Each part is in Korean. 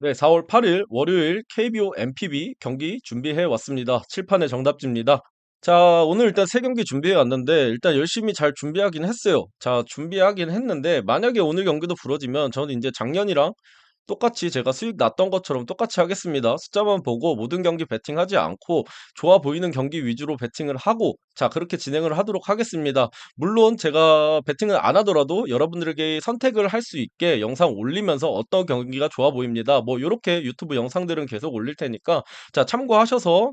네, 4월 8일 월요일 KBO MPB 경기 준비해 왔습니다. 칠판의 정답지입니다. 자, 오늘 일단 세 경기 준비해 왔는데 일단 열심히 잘 준비하긴 했어요. 자, 준비하긴 했는데 만약에 오늘 경기도 부러지면 저는 이제 작년이랑 똑같이 제가 수익 났던 것처럼 똑같이 하겠습니다. 숫자만 보고 모든 경기 베팅하지 않고 좋아 보이는 경기 위주로 베팅을 하고 자 그렇게 진행을 하도록 하겠습니다. 물론 제가 베팅을 안 하더라도 여러분들에게 선택을 할 수 있게 영상 올리면서 어떤 경기가 좋아 보입니다. 뭐 요렇게 유튜브 영상들은 계속 올릴 테니까 자 참고하셔서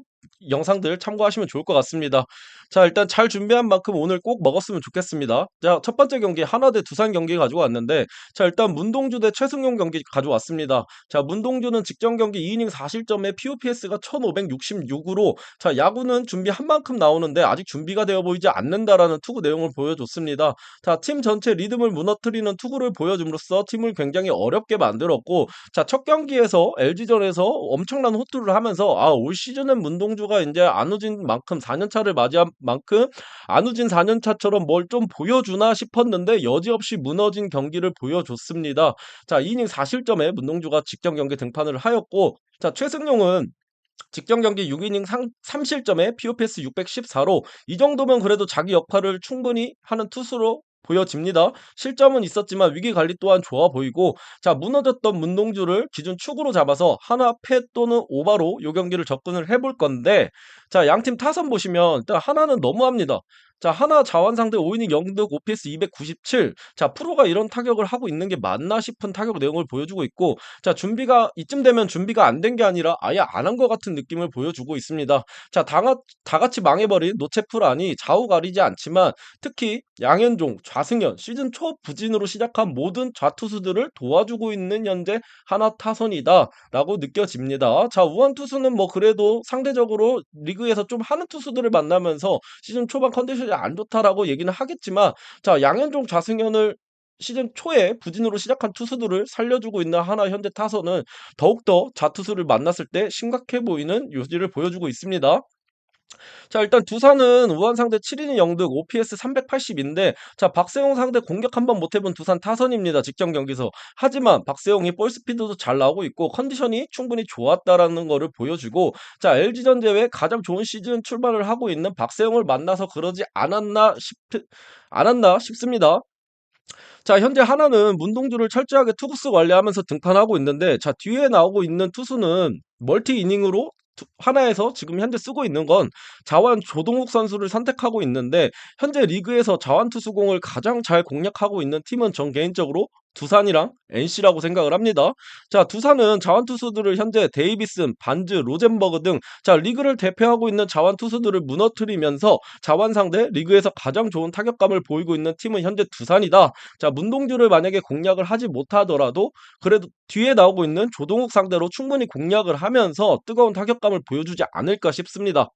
영상들 참고하시면 좋을 것 같습니다. 자 일단 잘 준비한 만큼 오늘 꼭 먹었으면 좋겠습니다. 자 첫 번째 경기 하나 대 두산 경기 가지고 왔는데 자 일단 문동주 대 최승용 경기 가져왔습니다. 자 문동주는 직전 경기 2이닝 4실점에 POPS가 1566으로 자 야구는 준비한 만큼 나오는데 아직 준비가 되어 보이지 않는다라는 투구 내용을 보여줬습니다. 자 팀 전체 리듬을 무너뜨리는 투구를 보여줌으로써 팀을 굉장히 어렵게 만들었고 자 첫 경기에서 LG전에서 엄청난 호투를 하면서 아 올 시즌은 문동 주가 이제 안우진 만큼 4년 차를 맞이한 만큼 안우진 4년 차처럼 뭘 좀 보여주나 싶었는데 여지없이 무너진 경기를 보여줬습니다. 자, 2이닝 4실점에 문동주가 직전 경기 등판을 하였고, 자, 최승용은 직전 경기 6이닝 3실점에 POPS 614로 이 정도면 그래도 자기 역할을 충분히 하는 투수로 보여집니다. 실점은 있었지만 위기 관리 또한 좋아 보이고 자 무너졌던 문동주를 기준 축으로 잡아서 하나 패 또는 오바로 요 경기를 접근을 해볼 건데 자 양팀 타선 보시면 일단 하나는 너무합니다. 자 하나 자완 상대 5이닝 0득 OPS 297. 자 프로가 이런 타격을 하고 있는 게 맞나 싶은 타격 내용을 보여주고 있고 자 준비가 이쯤 되면 준비가 안 된 게 아니라 아예 안 한 것 같은 느낌을 보여주고 있습니다. 자 다, 다 같이 망해버린 노체프란이 좌우 가리지 않지만 특히 양현종, 좌승현 시즌 초 부진으로 시작한 모든 좌투수들을 도와주고 있는 현재 하나 타선이다 라고 느껴집니다. 자 우한 투수는 뭐 그래도 상대적으로 리그에서 좀 하는 투수들을 만나면서 시즌 초반 컨디션 이안 좋다라고 얘기는 하겠지만 자 양현종, 좌승현을 시즌 초에 부진으로 시작한 투수들을 살려주고 있는 하나 현대 타선은 더욱더 좌투수를 만났을 때 심각해 보이는 요지를 보여주고 있습니다. 자 일단 두산은 우한 상대 7이닝 0득 OPS 380인데 자 박세용 상대 공격 한 번 못 해본 두산 타선입니다. 직전 경기에서. 하지만 박세용이 볼 스피드도 잘 나오고 있고 컨디션이 충분히 좋았다라는 거를 보여주고 자 LG전 제외 가장 좋은 시즌 출발을 하고 있는 박세용을 만나서 그러지 않았나 싶 않았나 싶습니다. 자, 현재 하나는 문동주를 철저하게 투구수 관리하면서 등판하고 있는데, 자, 뒤에 나오고 있는 투수는 멀티 이닝으로 투- 하나에서 지금 현재 쓰고 있는 건 자완 조동욱 선수를 선택하고 있는데 현재 리그에서 자완 투수공을 가장 잘 공략하고 있는 팀은 전 개인적으로 두산이랑 NC라고 생각을 합니다. 자, 두산은 자완 투수들을 현재 데이비슨, 반즈, 로젠버그 등 자, 리그를 대표하고 있는 자완 투수들을 무너뜨리면서 자완 상대 리그에서 가장 좋은 타격감을 보이고 있는 팀은 현재 두산이다. 자, 문동주를 만약에 공략을 하지 못하더라도 그래도 뒤에 나오고 있는 조동욱 상대로 충분히 공략을 하면서 뜨거운 타격감을 보여주지 않을까 싶습니다.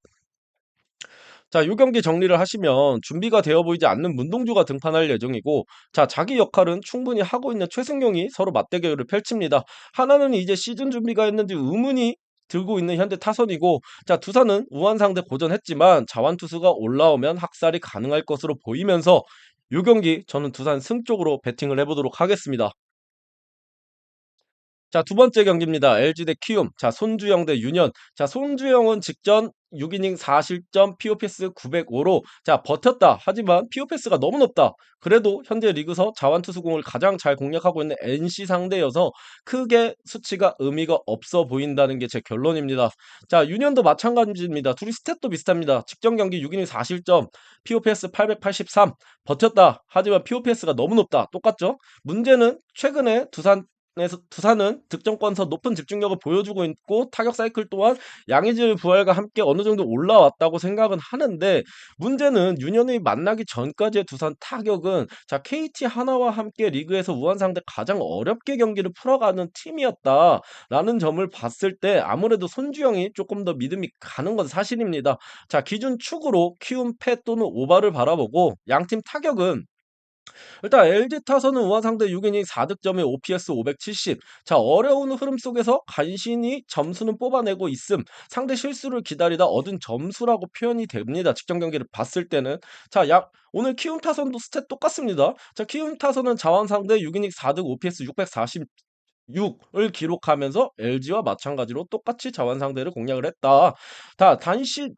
자, 요 경기 정리를 하시면 준비가 되어 보이지 않는 문동주가 등판할 예정이고, 자, 자기 역할은 충분히 하고 있는 최승용이 서로 맞대결을 펼칩니다. 하나는 이제 시즌 준비가 했는지 의문이 들고 있는 현대 타선이고, 자, 두산은 우한 상대 고전했지만 자완 투수가 올라오면 학살이 가능할 것으로 보이면서 요 경기 저는 두산 승 쪽으로 베팅을 해보도록 하겠습니다. 자, 두 번째 경기입니다. LG 대 키움. 자, 손주영 대 윤현. 자, 손주영은 직전 6이닝 4실점 POPS 905로 자, 버텼다. 하지만 POPS가 너무 높다. 그래도 현재 리그서 자완투수공을 가장 잘 공략하고 있는 NC 상대여서 크게 수치가 의미가 없어 보인다는 게 제 결론입니다. 자, 윤현도 마찬가지입니다. 둘이 스탯도 비슷합니다. 직전 경기 6이닝 4실점 POPS 883 버텼다. 하지만 POPS가 너무 높다. 똑같죠? 문제는 최근에 두산 에서 두산은 득점권서 높은 집중력을 보여주고 있고 타격 사이클 또한 양의지 부활과 함께 어느 정도 올라왔다고 생각은 하는데 문제는 윤현이 만나기 전까지의 두산 타격은 자 KT 하나와 함께 리그에서 우한 상대 가장 어렵게 경기를 풀어가는 팀이었다라는 점을 봤을 때 아무래도 손주영이 조금 더 믿음이 가는 건 사실입니다. 자 기준 축으로 키움 패 또는 오바를 바라보고 양팀 타격은 일단 LG 타선은 우한 상대 6이닝 4득점에 OPS 570. 자, 어려운 흐름 속에서 간신히 점수는 뽑아내고 있음. 상대 실수를 기다리다 얻은 점수라고 표현이 됩니다. 직전 경기를 봤을 때는. 자, 약 오늘 키움 타선도 스탯 똑같습니다. 자, 키움 타선은 자원 상대 6이닝 4득 OPS 640 6을 기록하면서 LG와 마찬가지로 똑같이 자원 상대를 공략을 했다. 다 단시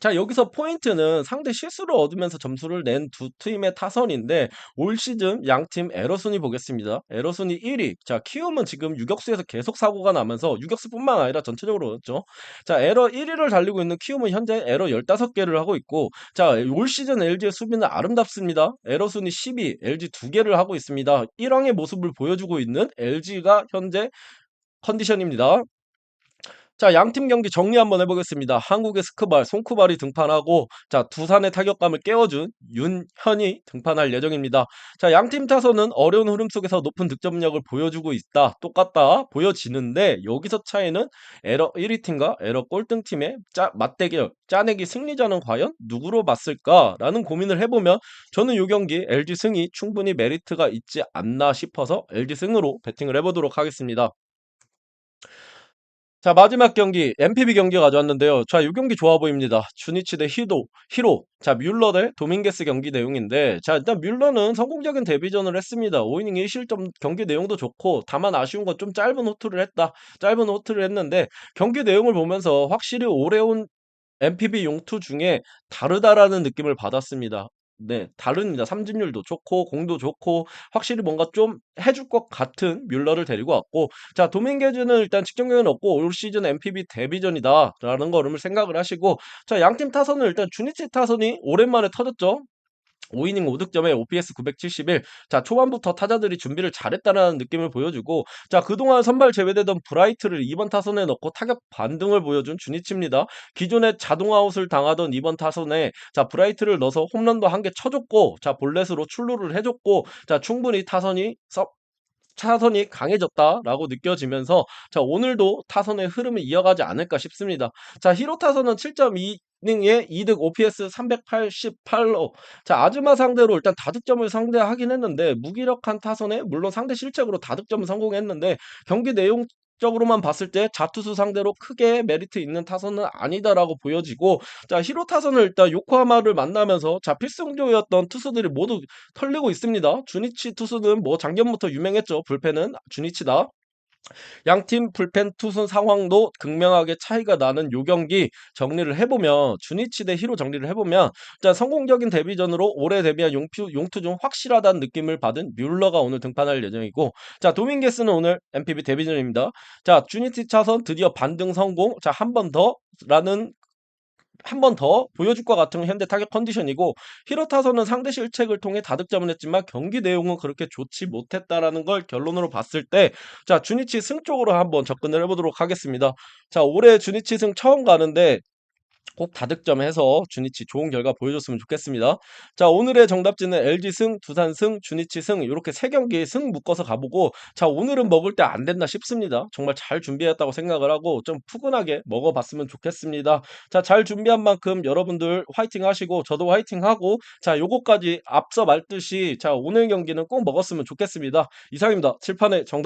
자, 여기서 포인트는 상대 실수를 얻으면서 점수를 낸 두 팀의 타선인데 올 시즌 양팀 에러 순위 보겠습니다. 에러 순위 1위. 자, 키움은 지금 유격수에서 계속 사고가 나면서 유격수뿐만 아니라 전체적으로 그렇죠. 자, 에러 1위를 달리고 있는 키움은 현재 에러 15개를 하고 있고 자, 올 시즌 LG의 수비는 아름답습니다. 에러 순위 10위, LG 2개를 하고 있습니다. 1왕의 모습을 보여주고 있는 LG가 현재 컨디션입니다. 자, 양팀 경기 정리 한번 해보겠습니다. 한국의 스크발, 송크발이 등판하고, 자, 두산의 타격감을 깨워준 윤현이 등판할 예정입니다. 자, 양팀 타선은 어려운 흐름 속에서 높은 득점력을 보여주고 있다. 똑같다. 보여지는데, 여기서 차이는 에러 1위 팀과 에러 꼴등 팀의 짜, 맞대결, 짜내기 승리자는 과연 누구로 맞을까라는 고민을 해보면, 저는 이 경기 LG 승이 충분히 메리트가 있지 않나 싶어서 LG 승으로 베팅을 해보도록 하겠습니다. 자, 마지막 경기, MPB 경기 가져왔는데요. 자, 이 경기 좋아 보입니다. 주니치 대 히도, 히로. 자, 뮬러 대 도밍게스 경기 내용인데, 자, 일단 뮬러는 성공적인 데뷔전을 했습니다. 5이닝 1실점 경기 내용도 좋고, 다만 아쉬운 건 좀 짧은 호투를 했다. 짧은 호투를 했는데, 경기 내용을 보면서 확실히 올해 온 MPB 용투 중에 다르다라는 느낌을 받았습니다. 네, 다릅니다. 삼진율도 좋고 공도 좋고 확실히 뭔가 좀 해줄 것 같은 뮬러를 데리고 왔고 자 도밍게즈는 일단 직전 경기는 없고 올 시즌 MPB 데뷔전이다라는 거를 생각을 하시고 자 양팀 타선은 일단 주니치 타선이 오랜만에 터졌죠. 5이닝 5득점에 OPS 971. 자, 초반부터 타자들이 준비를 잘했다라는 느낌을 보여주고, 자, 그동안 선발 제외되던 브라이트를 2번 타선에 넣고 타격 반등을 보여준 주니치입니다. 기존에 자동 아웃을 당하던 2번 타선에, 자, 브라이트를 넣어서 홈런도 한 개 쳐줬고, 자, 볼넷으로 출루를 해줬고, 자, 충분히 타선이 서, 타선이 강해졌다라고 느껴지면서 자 오늘도 타선의 흐름을 이어가지 않을까 싶습니다. 자 히로 타선은 7.2 이닝에 2득 OPS 388로 자 아즈마 상대로 일단 다득점을 상대하긴 했는데 무기력한 타선에 물론 상대 실책으로 다득점을 성공했는데 경기 내용 적으로만 봤을 때 자투수 상대로 크게 메리트 있는 타선은 아니다라고 보여지고 자 히로 타선을 일단 요코하마를 만나면서 자 필승조였던 투수들이 모두 털리고 있습니다. 주니치 투수는 뭐 작년부터 유명했죠. 불펜은 주니치다. 양팀 불펜 투수 상황도 극명하게 차이가 나는 요 경기 정리를 해보면 주니치 대 히로 정리를 해보면 자 성공적인 데뷔전으로 올해 데뷔한 용투, 용투 중 확실하다는 느낌을 받은 뮬러가 오늘 등판할 예정이고 자 도밍게스는 오늘 MPB 데뷔전입니다. 자 주니치 차선 드디어 반등 성공 자 한 번 더 라는 한 번 더 보여줄 것 같은 현대 타격 컨디션이고 히로타선은 상대 실책을 통해 다득점을 했지만 경기 내용은 그렇게 좋지 못했다라는 걸 결론으로 봤을 때 자 주니치 승 쪽으로 한번 접근을 해보도록 하겠습니다. 자 올해 주니치 승 처음 가는데 꼭 다득점해서 주니치 좋은 결과 보여줬으면 좋겠습니다. 자, 오늘의 정답지는 LG 승, 두산 승, 주니치 승 이렇게 세 경기 승 묶어서 가보고 자, 오늘은 먹을 때 안 된다 싶습니다. 정말 잘 준비했다고 생각을 하고 좀 푸근하게 먹어봤으면 좋겠습니다. 자, 잘 준비한 만큼 여러분들 화이팅 하시고 저도 화이팅 하고 자, 요거까지 앞서 말듯이 자, 오늘 경기는 꼭 먹었으면 좋겠습니다. 이상입니다. 칠판의 정답